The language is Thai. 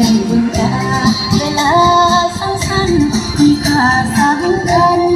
ดังบุญตาเวลาสั้นๆมีค่าสำคัญ